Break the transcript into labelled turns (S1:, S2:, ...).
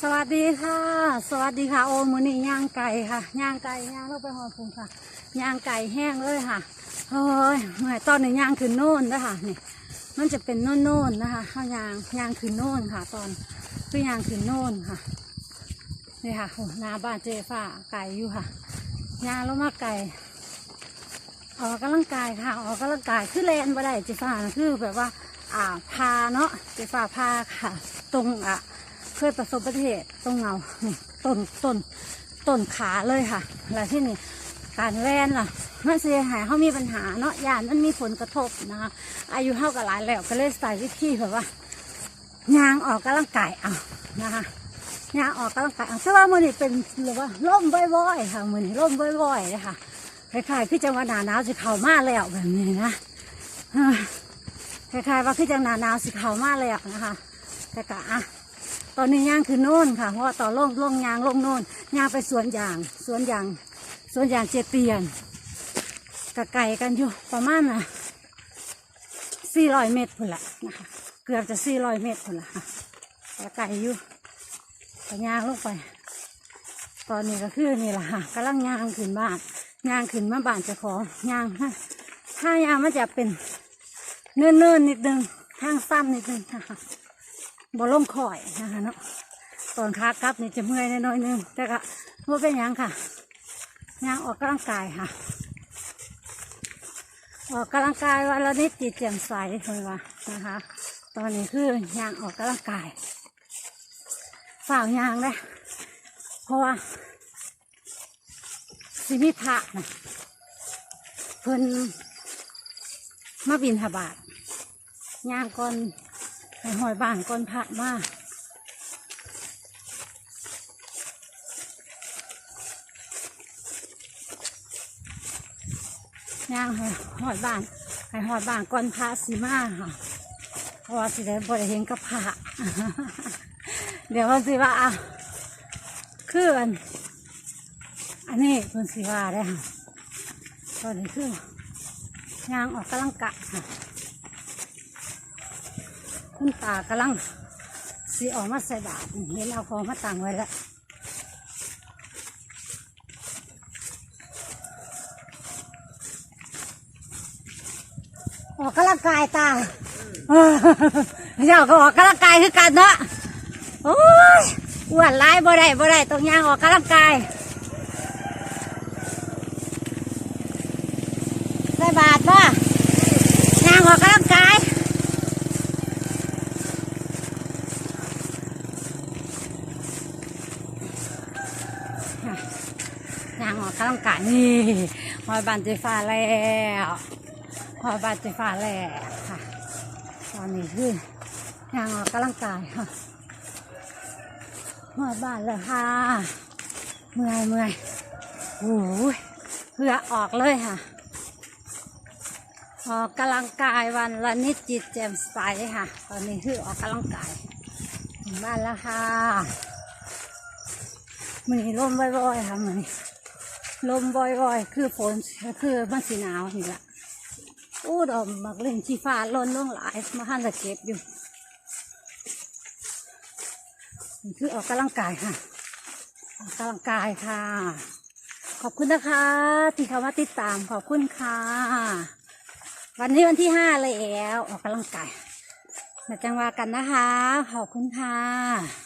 S1: สวัสดีค่ะ สวัสดีค่ะ โอ้มือนี่ย่างไก่ค่ะย่างไก่ย่างลงไปหอพุงค่ะย่างไก่แห้งเลยค่ะเฮ้ยเมื่อตอนนี้ย่างขึ้นโน่นนะคะนี่มันจะเป็นโน่นโน่นนะคะข้าวยางย่างขึ้นโน่นค่ะ ตอนคือย่างขึ้นโน่นค่ะนี่ค่ะโอ้นาบ้านเจฟ้าไก่อยู่ค่ะย่างลงมาไก่ออกกำลังกายค่ะ ออกกำลังกายคือแลนบ่ได้เจฟ้าคือแบบว่า อ่าพาเนาะเจฟ้าพาค่ะ ตรงอะ เคยประสบอุบัติเหตุตรงเงานี่ต้นต้นต้นขาเลยค่ะ แล้วที่นี่การแล่นล่ะมันเสียหายเขามีปัญหาเนาะยานมันมีผลกระทบนะคะอายุเท่ากับหลายแล้วก็เลยใส่วิธีแบบว่ายางออกกำลังกายเอานะคะยางออกกำลังกายเอาแต่ว่ามือนี่เป็นหรือว่าล่มบ่อยๆค่ะมือนี่ล่มบ่อยๆเลยค่ะคล้ายๆพี่จังหวัดหนาหนาวสิเข้ามาแล้วแบบนี้นะคล้ายๆว่าพี่จังหนาหนาวสิเข้ามาแล้วนะคะแต่ก็อะ ตอนนี้ย่างคือโน่นค่ะเพราะว่าต่อล่องล่องยางล่องโน่นย่างไปสวนยางสวนยางสวนยางเจเตียนกะไก่กันอยู่ประมาณน่ะสี่ร้อยเมตรพุ่นละนะคะเกือบจะสี่ร้อยเมตรพุ่นละค่ะกะไก่อยู่กะยางลงไป ตอนนี้ก็คือนี่แหละค่ะกำลังยางขึ้นบ้านยางขึ้นมาบ้านจะของยางฮะถ้ายางมันจะเป็นเนิ่นๆนิดนึงทางสั้นนิดนึงนะคะ บ่ล่มข่อยนะคะเนาะตอนขากลับนี่จะเมื่อยน้อยนึงแต่ก็ว่าเป็นยังค่ะยางออกกำลังกายค่ะ ออกกำลังกายวันละนิดจิตแจ่มใสเลยว่านะคะ ตอนนี้คือยางออกกำลังกายฝ่าวยางเลยเพราะว่าสิมีพระนะเพิ่นมาบินหบาทยางก่อน หอยบ้านก้นพระมากย่างให้หอยบ้านให้หอยบ้านก้นพระสีมาค่ะเพราะว่าสิได้บริเห็นกับพระเดี๋ยวมันสิว่าอะคืออันอันนี้คุณสิว่าได้ค่ะตอนนี้คือย่างออกกำลังกะค่ะ คุณตากำลังสีออกมาใส่บาตรเห็นเอาของมาตั้งไว้แล้วออกกำลังกายตาเออเจ้าก็ออกกำลังกายคือกันเนาะโอ้ยอ้วนร้ายบ่ได้บ่ได้ต้องยางออกกำลังกายใส่บาตรป่ะยางออกกำลังกาย ยางออกกำลังกายนี่หอยบานเจฟ้าแล้วหอยบานเจฟ้าแล้วค่ะ ตอนนี้คือยางออกกำลังกายค่ะหอยบานเลยค่ะเมื่อยเมื่อยโอ้ยเพื่อออกเลยค่ะ ออกกำลังกายวันละนิดจิตแจ่มใสค่ะ ตอนนี้คือออกกำลังกายถึงบ้านแล้วค่ะมันลมบ่อยๆค่ะมัน ลมบ่อยๆ คือฝนคือมันสีหนาวนี่แหละอู้ดอกมักเล่นชีฟ้าล้นล่องหลายมาหันจะเก็บอยู่คือออกกำลังกายค่ะออกกำลังกายค่ะ ขอบคุณนะคะ ที่เข้ามาติดตามขอบคุณค่ะ วันนี้วันที่ห้าแล้ว ออกกำลังกายมาจังหวากันนะคะ ขอบคุณค่ะ